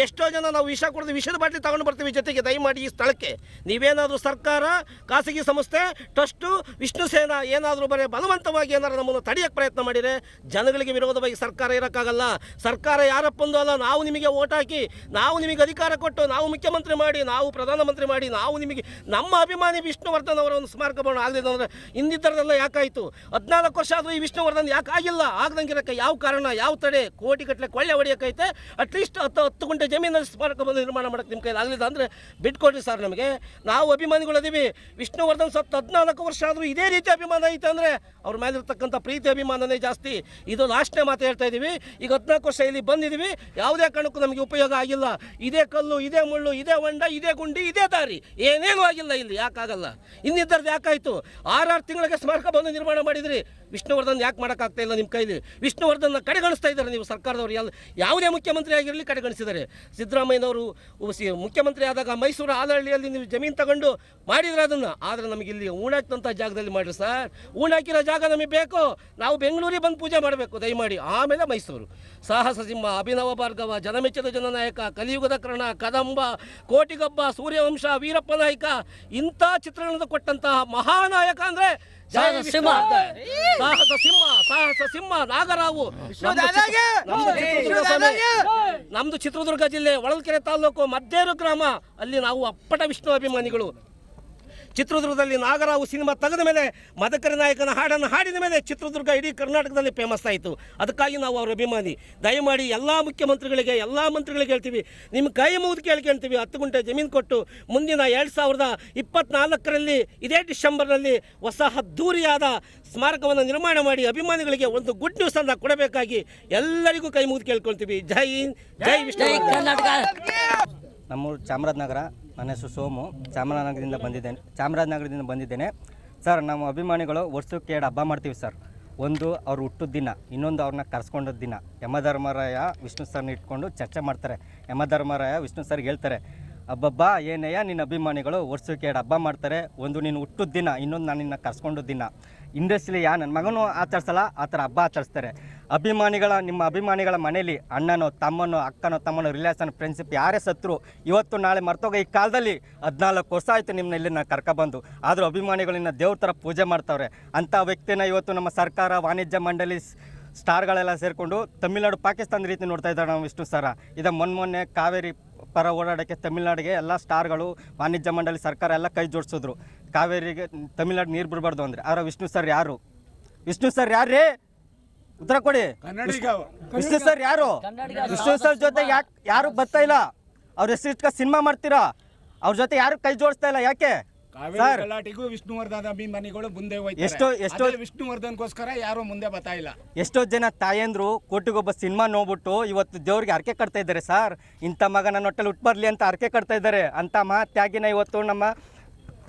ಎಷ್ಟೋ ಜನ ನಾವು ವಿಷ ಕುಡಿದು ವಿಷದ ಬಾಟ್ಲಿ ತಗೊಂಡು ಬರ್ತೀವಿ ಜೊತೆಗೆ ದಯಮಾಡಿ ಈ ಸ್ಥಳಕ್ಕೆ. ನೀವೇನಾದರೂ ಸರ್ಕಾರ, ಖಾಸಗಿ ಸಂಸ್ಥೆ, ಟ್ರಸ್ಟು, ವಿಷ್ಣು ಸೇನಾ ಏನಾದರೂ ಬರೀ ಬಲವಂತವಾಗಿ ಏನಾದ್ರು ನಮ್ಮನ್ನು ತಡೆಯಕ್ಕೆ ಪ್ರಯತ್ನ ಮಾಡಿದರೆ ಜನಗಳಿಗೆ ವಿರೋಧವಾಗಿ ಸರ್ಕಾರ ಇರೋಕ್ಕಾಗಲ್ಲ. ಸರ್ಕಾರ ಯಾರಪ್ಪಂದು ಅಲ್ಲ, ನಾವು ನಿಮಗೆ ಓಟ್ ಹಾಕಿ, ನಾವು ನಿಮಗೆ ಅಧಿಕಾರ ಕೊಟ್ಟು, ನಾವು ಮುಖ್ಯಮಂತ್ರಿ ಮಾಡಿ, ನಾವು ಪ್ರಧಾನಮಂತ್ರಿ ಮಾಡಿ, ನಾವು ನಿಮಗೆ, ನಮ್ಮ ಅಭಿಮಾನಿ ವಿಷ್ಣುವರ್ಧನ್ ಅವರ ಒಂದು ಸ್ಮಾರಕ ಭವನ ಆಗಲಿಲ್ಲ ಅಂದರೆ ಇನ್ನಿತರದೆಲ್ಲ ಯಾಕಾಯಿತು? ಹದಿನಾಲ್ಕು ವರ್ಷ ಆದರೂ ಈ ವಿಷ್ಣುವರ್ಧನ್ ಯಾಕೆ ಆಗಿಲ್ಲ. ಆಗದಂಗಿರಕ್ಕೆ ಯಾವ ಕಾರಣ, ಯಾವ ತಡೆ? ಕೋಟಿ ಗಟ್ಟಲೆ ಕೊಳ್ಳೆ ಹೊಡೆಯೋಕ್ಕೈತೆ ಅಟ್ಲೀಸ್ಟ್ ಹತ್ತು ಹತ್ತು ಗುಂಟೆ ಜಮೀನಲ್ಲಿ ಸ್ಮಾರಕ ಬಂದು ನಿರ್ಮಾಣ ಮಾಡಕ್ಕೆ ನಿಮ್ಮ ಕೈಲಿ ಆಗಲಿಲ್ಲ ಅಂದರೆ ಬಿಟ್ಕೊಡ್ರಿ ಸರ್ ನಮಗೆ. ನಾವು ಅಭಿಮಾನಿಗಳು ಅದೀವಿ. ವಿಷ್ಣುವರ್ಧನ್ ಸತ್ತು ಹದಿನಾಲ್ಕು ವರ್ಷ ಆದರೂ ಇದೇ ರೀತಿ ಅಭಿಮಾನ ಐತೆ ಅಂದರೆ ಅವ್ರ ಮೇಲಿರ್ತಕ್ಕಂಥ ಪ್ರೀತಿ ಅಭಿಮಾನನೇ ಜಾಸ್ತಿ. ಇದು ಲಾಸ್ಟ್ನೇ ಮಾತು ಹೇಳ್ತಾ ಇದ್ದೀವಿ ಈಗ ಹದಿನಾಲ್ಕು ವರ್ಷ ಇಲ್ಲಿ ಬಂದಿದ್ದೀವಿ ಯಾವುದೇ ಕಾರಣಕ್ಕೂ ನಮಗೆ ಉಪಯೋಗ ಆಗಿಲ್ಲ. ಇದೇ ಕಲ್ಲು, ಇದೇ ಮುಳ್ಳು, ಇದೇ ಹೊಂಡ, ಇದೇ ಗುಂಡಿ, ಇದೇ ದಾರಿ. ಏನೇನೂ ಆಗಿಲ್ಲ ಇಲ್ಲಿ. ಯಾಕಾಗಲ್ಲ. ಇನ್ನಿದ್ದರದ್ದು ಯಾಕಾಯಿತು? ಆರಾರು ತಿಂಗಳಿಗೆ ಸ್ಮಾರಕ ಬಂದು ನಿರ್ಮಾಣ ಮಾಡಿದ್ರಿ. ವಿಷ್ಣುವರ್ಧನ್ ಯಾಕೆ ಮಾಡೋಕ್ಕಾಗ್ತಾ ಇಲ್ಲ ನಿಮ್ಮ ಕೈಲಿ? ವಿಷ್ಣುವರ್ಧನ್ನ ಕಡೆಗಣಿಸ್ತಾ ಇದ್ದಾರೆ ನೀವು ಸರ್ಕಾರದವರು. ಎಲ್ಲ ಯಾವುದೇ ಮುಖ್ಯಮಂತ್ರಿ ಆಗಿರಲಿ ಕಡೆಗಣಿಸಿದ್ದಾರೆ. ಸಿದ್ದರಾಮಯ್ಯನವರು ಮುಖ್ಯಮಂತ್ರಿ ಆದಾಗ ಮೈಸೂರು ಆಲಹಳ್ಳಿಯಲ್ಲಿ ನೀವು ಜಮೀನು ತಗೊಂಡು ಮಾಡಿದ್ರೆ ಅದನ್ನು. ಆದರೆ ನಮಗೆ ಇಲ್ಲಿ ಊಣಾಕ್ತಂಥ ಜಾಗದಲ್ಲಿ ಮಾಡಿರಿ ಸರ್. ಊಣಾಕಿರೋ ಜಾಗ ನಮಗೆ ಬೇಕು. ನಾವು ಬೆಂಗಳೂರಿಗೆ ಬಂದು ಪೂಜೆ ಮಾಡಬೇಕು, ದಯಮಾಡಿ. ಆಮೇಲೆ ಮೈಸೂರು. ಸಾಹಸ ಸಿಂಹ, ಅಭಿನವ ಭಾರ್ಗವ, ಜನಮೆಚ್ಚದ ಜನನಾಯಕ, ಕಲಿಯುಗದ ಕರ್ಣ, ಕದಂಬ, ಕೋಟಿಗೊಬ್ಬ, ಸೂರ್ಯವಂಶ, ವೀರಪ್ಪ ನಾಯಕ, ಇಂಥ ಚಿತ್ರಣದ ಕೊಟ್ಟಂತಹ ಮಹಾನಾಯಕ ಅಂದ್ರೆ ಸಾಹಸ ಸಿಂಹ. ಸಾಹಸ ಸಿಂಹ ಸಾಹಸ ಸಿಂಹ. ನಾಗರಾವು. ನಮ್ದು ಚಿತ್ರದುರ್ಗ ಜಿಲ್ಲೆ ಒಳಲ್ಕೆರೆ ತಾಲೂಕು ಮದ್ದೇರು ಗ್ರಾಮ. ಅಲ್ಲಿ ನಾವು ಅಪ್ಪಟ ವಿಷ್ಣು ಅಭಿಮಾನಿಗಳು. ಚಿತ್ರದುರ್ಗದಲ್ಲಿ ನಾಗರಾವು ಸಿನಿಮಾ ತೆಗೆದ ಮೇಲೆ ಮದಕರಿ ನಾಯಕನ ಹಾಡನ್ನು ಹಾಡಿದ ಮೇಲೆ ಚಿತ್ರದುರ್ಗ ಇಡೀ ಕರ್ನಾಟಕದಲ್ಲಿ ಫೇಮಸ್ ಆಯಿತು. ಅದಕ್ಕಾಗಿ ನಾವು ಅವರ ಅಭಿಮಾನಿ. ದಯಮಾಡಿ ಎಲ್ಲ ಮುಖ್ಯಮಂತ್ರಿಗಳಿಗೆ ಎಲ್ಲ ಮಂತ್ರಿಗಳಿಗೆ ಹೇಳ್ತೀವಿ. ನಿಮ್ಮ ಕೈ ಮುಗಿದು ಕೇಳ್ಕೊಳ್ತೀವಿ ಹತ್ತು ಗುಂಟೆ ಜಮೀನು ಕೊಟ್ಟು ಮುಂದಿನ ಎರಡು ಸಾವಿರದ ಇಪ್ಪತ್ನಾಲ್ಕರಲ್ಲಿ ಇದೇ ಡಿಸೆಂಬರ್ನಲ್ಲಿ ಹೊಸ ಅದ್ದೂರಿಯಾದ ಸ್ಮಾರಕವನ್ನು ನಿರ್ಮಾಣ ಮಾಡಿ ಅಭಿಮಾನಿಗಳಿಗೆ ಒಂದು ಗುಡ್ ನ್ಯೂಸನ್ನು ಕೊಡಬೇಕಾಗಿ ಎಲ್ಲರಿಗೂ ಕೈ ಮುಗಿದು ಕೇಳ್ಕೊಳ್ತೀವಿ. ಜೈ ಹಿಂದ್, ಜೈ ವಿಷ್ಣು ಕರ್ನಾಟಕ. ನಮ್ಮೂರು ಚಾಮರಾಜನಗರ, ನನ್ನ ಹೆಸರು ಸೋಮು, ಚಾಮರಾಜನಗರದಿಂದ ಬಂದಿದ್ದೇನೆ ಚಾಮರಾಜನಗರದಿಂದ ಬಂದಿದ್ದೇನೆ. ಸರ್, ನಮ್ಮ ಅಭಿಮಾನಿಗಳು ವರ್ಷಕ್ಕೆ ಎರಡು ಹಬ್ಬ ಮಾಡ್ತೀವಿ ಸರ್. ಒಂದು ಅವ್ರು ಹುಟ್ಟಿದ ದಿನ, ಇನ್ನೊಂದು ಅವ್ರನ್ನ ಕರ್ಸ್ಕೊಂಡ ದಿನ. ಯಮಧರ್ಮರಾಯ ವಿಷ್ಣು ಸರ್ನ ಇಟ್ಕೊಂಡು ಚರ್ಚೆ ಮಾಡ್ತಾರೆ. ಯಮಧರ್ಮರಾಯ ವಿಷ್ಣು ಸರ್ಗೆ ಹೇಳ್ತಾರೆ ಹಬ್ಬಬ್ಬ ಏನಯ್ಯ ನಿನ್ನ ಅಭಿಮಾನಿಗಳು ವರ್ಷಕ್ಕೆ ಎರಡು ಹಬ್ಬ ಮಾಡ್ತಾರೆ. ಒಂದು ನೀನು ಹುಟ್ಟಿದ ದಿನ, ಇನ್ನೊಂದು ನಾನು ನಿನ್ನ ಕರ್ಸ್ಕೊಂಡ ದಿನ. ಇಂಡಸ್ಟ್ರಿಲಿ ಯಾ ನನ್ನ ಮಗನೂ ಆಚರಿಸಲ್ಲ, ಆ ಥರ ಹಬ್ಬ ಆಚರಿಸ್ತಾರೆ. ಅಭಿಮಾನಿಗಳ, ನಿಮ್ಮ ಅಭಿಮಾನಿಗಳ ಮನೇಲಿ ಅಣ್ಣನೋ, ತಮ್ಮನೋ, ಅಕ್ಕನೋ, ತಮ್ಮನೋ ರಿಲೇಷನ್ ಫ್ರೆಂಡ್ಶಿಪ್ ಯಾರೇ ಸತ್ರು, ಇವತ್ತು ನಾಳೆ ಮರ್ತೋಗ ಈ ಕಾಲದಲ್ಲಿ ಹದಿನಾಲ್ಕು ವರ್ಷ ಆಯಿತು ನಿಮ್ಮನ್ನ ಇಲ್ಲಿ ನಾನು ಕರ್ಕೊಬಂದು ಆದರೂ ಅಭಿಮಾನಿಗಳನ್ನ ದೇವ್ರ ಥರ ಪೂಜೆ ಮಾಡ್ತಾವ್ರೆ. ಅಂಥ ವ್ಯಕ್ತಿನ ಇವತ್ತು ನಮ್ಮ ಸರ್ಕಾರ, ವಾಣಿಜ್ಯ ಮಂಡಳಿ ಸ್ಟಾರ್ಗಳೆಲ್ಲ ಸೇರಿಕೊಂಡು ತಮಿಳ್ನಾಡು ಪಾಕಿಸ್ತಾನ ರೀತಿ ನೋಡ್ತಾ ಇದ್ದಾರೆ ನಾವು ವಿಷ್ಣು ಸರ ಇದು ಮೊನ್ನೆ ಕಾವೇರಿ ಪರ ಓಡಾಡೋಕ್ಕೆ ತಮಿಳ್ನಾಡಿಗೆ ಎಲ್ಲ ಸ್ಟಾರ್ಗಳು, ವಾಣಿಜ್ಯ ಮಂಡಳಿ ಸರ್ಕಾರ ಎಲ್ಲ ಕೈ ಜೋಡಿಸಿದ್ರು. ಕಾವೇರಿಗೆ ತಮಿಳ್ನಾಡು ನೀರು ಬಿಡಬಾರ್ದು ಅಂದರೆ. ಆದ್ರೆ ವಿಷ್ಣು ಸರ್ ಯಾರು? ವಿಷ್ಣು ಸರ್ ಯಾರೇ ಉತ್ತರ ಕೊಡಿ. ವಿಷ್ಣು ಸರ್ ಯಾರು? ವಿಷ್ಣು ಸರ್ ಜೊತೆ ಯಾಕೆ ಯಾರು ಬರ್ತಾ ಇಲ್ಲ? ಅವ್ರ ಹೆಸರು ಇಟ್ಕೊಂಡು ಸಿನಿಮಾ ಮಾಡ್ತೀರಾ? ಅವ್ರ ಜೊತೆ ಯಾರು ಕೈ ಜೋಡಿಸ್ತಾ ಇಲ್ಲ? ಯಾಕೆ? ಸರ್. ಗಲಾಟೆಗೂ ವಿಷ್ಣುವರ್ಧನ್ ಅಭಿಮಾನಿಗಳು ಮುಂದೆ ಎಷ್ಟೋ- ಎಷ್ಟೋ- ವಿಷ್ಣುವರ್ಧನ್ಗೋಸ್ಕರ ಯಾರು ಮುಂದೆ ಬರ್ತಾ ಇಲ್ಲ. ಎಷ್ಟೋ ಜನ ತಾಯಂದ್ರು ಕೋಟಿಗೊಬ್ಬ ಸಿನಿಮಾ ನೋಡ್ಬಿಟ್ಟು ಇವತ್ತು ದೇವ್ರಿಗೆ ಹರಕೆ ಕಟ್ತಾ ಇದ್ದಾರೆ ಸರ್. ಇಂಥ ಮಗ ನನ್ನ ಹೊಟ್ಟೆಲಿ ಉಟ್ಬರ್ಲಿ ಬರಲಿ ಅಂತ ಹರಕೆ ಕಟ್ತಾ ಇದ್ದಾರೆ. ಅಂತ ಮಹಾತ್ಯಾಗಿನ ಇವತ್ತು ನಮ್ಮ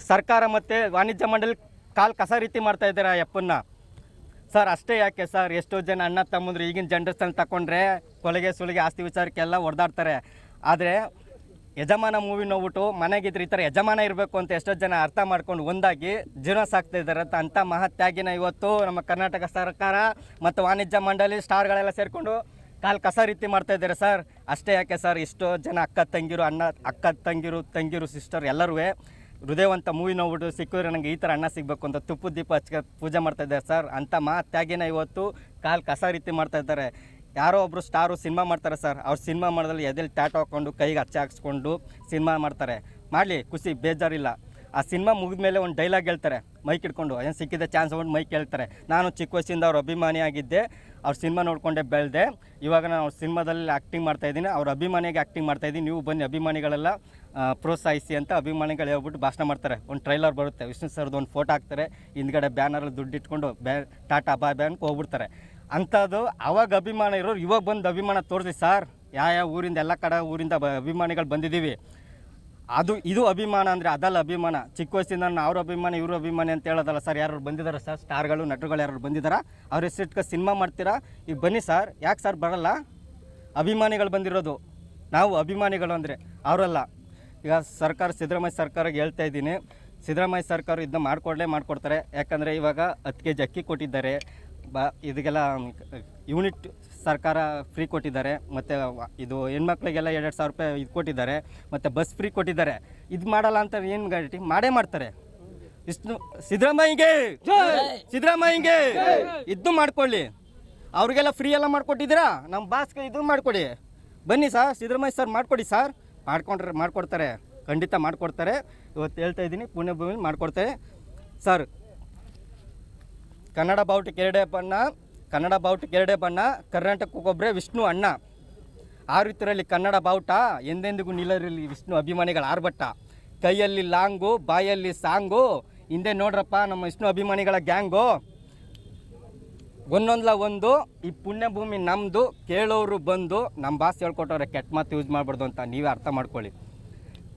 ಸರ್ಕಾರ ಮತ್ತು ವಾಣಿಜ್ಯ ಮಂಡಳಿ ಕಾಲು ಕಸ ರೀತಿ ಮಾಡ್ತಾ ಇದ್ದಾರೆ ಆ ಯಪ್ಪನ್ನ. ಸರ್, ಅಷ್ಟೇ ಯಾಕೆ ಸರ್? ಎಷ್ಟೋ ಜನ ಅಣ್ಣ ತಮ್ಮಂದ್ರು ಈಗಿನ ಜನ್ರೇಷನ್ ತಗೊಂಡ್ರೆ ಕೊಲೆಗೆ ಸುಲಿಗೆ ಆಸ್ತಿ ವಿಚಾರಕ್ಕೆಲ್ಲ ಹೊಡೆದಾಡ್ತಾರೆ ಆದರೆ ಯಜಮಾನ ಮೂವಿ ನೋಡ್ಬಿಟ್ಟು ಮನೆಗಿದ್ರೆ ಈ ಥರ ಯಜಮಾನ ಇರಬೇಕು ಅಂತ ಎಷ್ಟೋ ಜನ ಅರ್ಥ ಮಾಡ್ಕೊಂಡು ಒಂದಾಗಿ ಜೀವನ ಸಾಕ್ತಾ ಇದ್ದಾರೆ ಅಂತ ಅಂಥ ಮಹತ್ಯಾಗಿನ ಇವತ್ತು ನಮ್ಮ ಕರ್ನಾಟಕ ಸರ್ಕಾರ ಮತ್ತು ವಾಣಿಜ್ಯ ಮಂಡಳಿ ಸ್ಟಾರ್ಗಳೆಲ್ಲ ಸೇರಿಕೊಂಡು ಕಾಲು ಕಸ ರೀತಿ ಮಾಡ್ತಾ ಇದ್ದಾರೆ ಸರ್. ಅಷ್ಟೇ ಯಾಕೆ ಸರ್? ಎಷ್ಟೋ ಜನ ಅಕ್ಕ ತಂಗಿರು, ಅಣ್ಣ, ಅಕ್ಕ ತಂಗಿರು ತಂಗಿರು ಸಿಸ್ಟರ್ ಎಲ್ಲರೂ ಹೃದಯವಂತ ಮೂವಿ ನೋಡ್ಬಿಟ್ಟು ಸಿಕ್ಕಿದ್ರೆ ನನಗೆ ಈ ಥರ ಅಣ್ಣ ಸಿಗಬೇಕು ಅಂತ ತುಪ್ಪದ ದೀಪ ಹಚ್ಕ ಪೂಜೆ ಮಾಡ್ತಾ ಇದ್ದಾರೆ ಸರ್. ಅಂಥ ಮಹತ್ಯಾಗಿನ ಇವತ್ತು ಕಾಲು ಕಸ ರೀತಿ ಮಾಡ್ತಾ ಇದ್ದಾರೆ. ಯಾರೋ ಒಬ್ಬರು ಸ್ಟಾರು ಸಿನಿಮಾ ಮಾಡ್ತಾರೆ ಸರ್. ಅವ್ರು ಸಿನಿಮಾ ಮಾಡೋದ್ರಲ್ಲಿ ಎದೆಲ್ಲಿ ಟ್ಯಾಟೋ ಹಾಕ್ಕೊಂಡು ಕೈಗೆ ಹಚ್ಚ ಹಾಕ್ಸ್ಕೊಂಡು ಸಿನಿಮಾ ಮಾಡ್ತಾರೆ. ಮಾಡಲಿ, ಖುಷಿ, ಬೇಜಾರಿಲ್ಲ. ಆ ಸಿನಿಮಾ ಮುಗಿದ ಮೇಲೆ ಒಂದು ಡೈಲಾಗ್ ಹೇಳ್ತಾರೆ ಮೈಕ್ ಇಟ್ಕೊಂಡು ಏನು ಸಿಕ್ಕಿದ ಚಾನ್ಸ್ ಒಂದು ಮೈಕ್ ಹೇಳ್ತಾರೆ. ನಾನು ಚಿಕ್ಕ ವಯಸ್ಸಿಂದ ಅವ್ರ ಅಭಿಮಾನಿ ಆಗಿದ್ದೆ, ಅವ್ರ ಸಿನಿಮಾ ನೋಡಿಕೊಂಡೆ ಬೆಳೆದೆ. ಇವಾಗ ನಾನು ಅವ್ರ ಸಿನಿಮಾದಲ್ಲಿ ಆ್ಯಕ್ಟಿಂಗ್ ಮಾಡ್ತಾಯಿದ್ದೀನಿ ಅವ್ರ ಅಭಿಮಾನಿಗೆ ಆ್ಯಕ್ಟಿಂಗ್ ಮಾಡ್ತಾಯಿದ್ದೀನಿ ನೀವು ಬನ್ನಿ ಅಭಿಮಾನಿಗಳೆಲ್ಲ ಪ್ರೋತ್ಸಾಹಿಸಿ ಅಂತ ಅಭಿಮಾನಿಗಳು ಹೇಳ್ಬಿಟ್ಟು ಭಾಷಣ ಮಾಡ್ತಾರೆ. ಒಂದು ಟ್ರೈಲರ್ ಬರುತ್ತೆ, ವಿಷ್ಣು ಸರ್ದು ಒಂದು ಫೋಟೋ ಹಾಕ್ತಾರೆ, ಹಿಂದ್ಗಡೆ ಬ್ಯಾನರಲ್ಲಿ ದುಡ್ಡು ಇಟ್ಕೊಂಡು ಬ್ಯಾ ಟಾಟಾ ಬಾಯ್ ಬ್ಯಾನ್ಗೆ ಹೋಗ್ಬಿಡ್ತಾರೆ. ಅಂಥದ್ದು ಅವಾಗ ಅಭಿಮಾನ ಇರೋರು ಇವಾಗ ಬಂದು ಅಭಿಮಾನ ತೋರಿಸಿ, ಸರ್ ಯಾವ ಯಾವ ಊರಿಂದ, ಎಲ್ಲ ಕಡೆ ಊರಿಂದ ಬ, ಅಭಿಮಾನಿಗಳು ಬಂದಿದ್ದೀವಿ. ಅದು ಇದು ಅಭಿಮಾನ ಅಂದರೆ ಅದಲ್ಲ ಅಭಿಮಾನ. ಚಿಕ್ಕ ವಯಸ್ಸಿಂದ ಅವ್ರ ಅಭಿಮಾನಿ, ಇವ್ರ ಅಭಿಮಾನಿ ಅಂತ ಹೇಳೋದಲ್ಲ ಸರ್ ಯಾರು ಬಂದಿದ್ದಾರೆ ಸರ್ ಸ್ಟಾರ್ಗಳು ನಟರುಗಳು ಯಾರು ಬಂದಿದ್ದಾರಾ ಅವ್ರ ಹೆಸರಿಟ್ಕೊ ಸಿನಿಮಾ ಮಾಡ್ತೀರಾ? ಈಗ ಬನ್ನಿ ಸರ್ ಯಾಕೆ ಸರ್ ಬರಲ್ಲ? ಅಭಿಮಾನಿಗಳು ಬಂದಿರೋದು. ನಾವು ಅಭಿಮಾನಿಗಳು ಅಂದರೆ ಅವರಲ್ಲ. ಈಗ ಸರ್ಕಾರ, ಸಿದ್ದರಾಮಯ್ಯ ಸರ್ಕಾರಕ್ಕೆ ಹೇಳ್ತಾ ಇದ್ದೀನಿ. ಸಿದ್ದರಾಮಯ್ಯ ಸರ್ಕಾರ ಇದನ್ನ ಮಾಡಿಕೊಡ್ಲೇ ಮಾಡಿಕೊಡ್ತಾರೆ. ಯಾಕಂದರೆ ಇವಾಗ ಹತ್ತು ಕೆ ಜಿ ಅಕ್ಕಿ ಕೊಟ್ಟಿದ್ದಾರೆ. ಬ ಇದಕ್ಕೆಲ್ಲ ಯೂನಿಟ್ ಸರ್ಕಾರ ಫ್ರೀ ಕೊಟ್ಟಿದ್ದಾರೆ. ಮತ್ತು ಇದು ಹೆಣ್ಮಕ್ಳಿಗೆಲ್ಲ ಎರಡು ಸಾವಿರ ರೂಪಾಯಿ ಇದು ಕೊಟ್ಟಿದ್ದಾರೆ. ಮತ್ತು ಬಸ್ ಫ್ರೀ ಕೊಟ್ಟಿದ್ದಾರೆ. ಇದು ಮಾಡಲ್ಲ ಅಂತ ಏನು ಗ್ಯಾರಂಟಿ ಮಾಡೇ ಮಾಡ್ತಾರೆ. ಇಷ್ಟು ಸಿದ್ದರಾಮಯ್ಯಗೆ! ಸಿದ್ದರಾಮಯ್ಯಗೆ! ಇದು ಮಾಡ್ಕೊಳ್ಳಿ. ಅವ್ರಿಗೆಲ್ಲ ಫ್ರೀ ಎಲ್ಲ ಮಾಡಿಕೊಟ್ಟಿದ್ದೀರಾ? ನಮ್ಮ ಬಾಸ್ಗೆ ಇದು ಮಾಡಿಕೊಡಿ. ಬನ್ನಿ ಸರ್ ಸಿದ್ದರಾಮಯ್ಯ ಸರ್ ಮಾಡಿಕೊಡಿ ಸರ್ ಮಾಡ್ಕೊಂಡ್ರೆ ಮಾಡಿಕೊಡ್ತಾರೆ. ಖಂಡಿತ ಮಾಡಿಕೊಡ್ತಾರೆ. ಇವತ್ತು ಹೇಳ್ತಾ ಇದ್ದೀನಿ ಪುಣ್ಯಭೂಮಿ ಮಾಡಿಕೊಡ್ತಾರೆ. ಸರ್ ಕನ್ನಡ ಬಾವುಟ ಕೆರೆಡೆ ಬಣ್ಣ. ಕನ್ನಡ ಬಾವುಟ ಎರಡೇ ಬಣ್ಣ ಕರ್ನಾಟಕಕ್ಕೊಬ್ಬರೇ ವಿಷ್ಣು ಅಣ್ಣ. ಆರುತ್ತರಲ್ಲಿ ಕನ್ನಡ ಬಾವುಟ, ಎಂದೆಂದಿಗೂ ನಿಲ್ಲರಲ್ಲಿ ವಿಷ್ಣು ಅಭಿಮಾನಿಗಳ ಆರ್ಭಟ. ಕೈಯಲ್ಲಿ ಲಾಂಗು, ಬಾಯಲ್ಲಿ ಸಾಂಗು. ಹಿಂದೆ ನೋಡ್ರಪ್ಪ, ನಮ್ಮ ವಿಷ್ಣು ಅಭಿಮಾನಿಗಳ ಗ್ಯಾಂಗು. ಒಂದೊಂದ್ಲ ಒಂದು, ಈ ಪುಣ್ಯಭೂಮಿ ನಮ್ಮದು ಕೇಳೋರು ಬಂದು ನಮ್ಮ ಭಾಷೆ ಹೇಳ್ಕೊಟ್ಟವ್ರೆ, ಕೆಟ್ಟ ಮಾತು ಯೂಸ್ ಮಾಡಬಾರ್ದು ಅಂತ ನೀವೇ ಅರ್ಥ ಮಾಡ್ಕೊಳ್ಳಿ.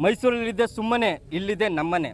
ಮೈಸೂರಲ್ಲಿದ್ದೆ ಸುಮ್ಮನೆ ಇಲ್ಲಿದೆ ನಮ್ಮನೆ.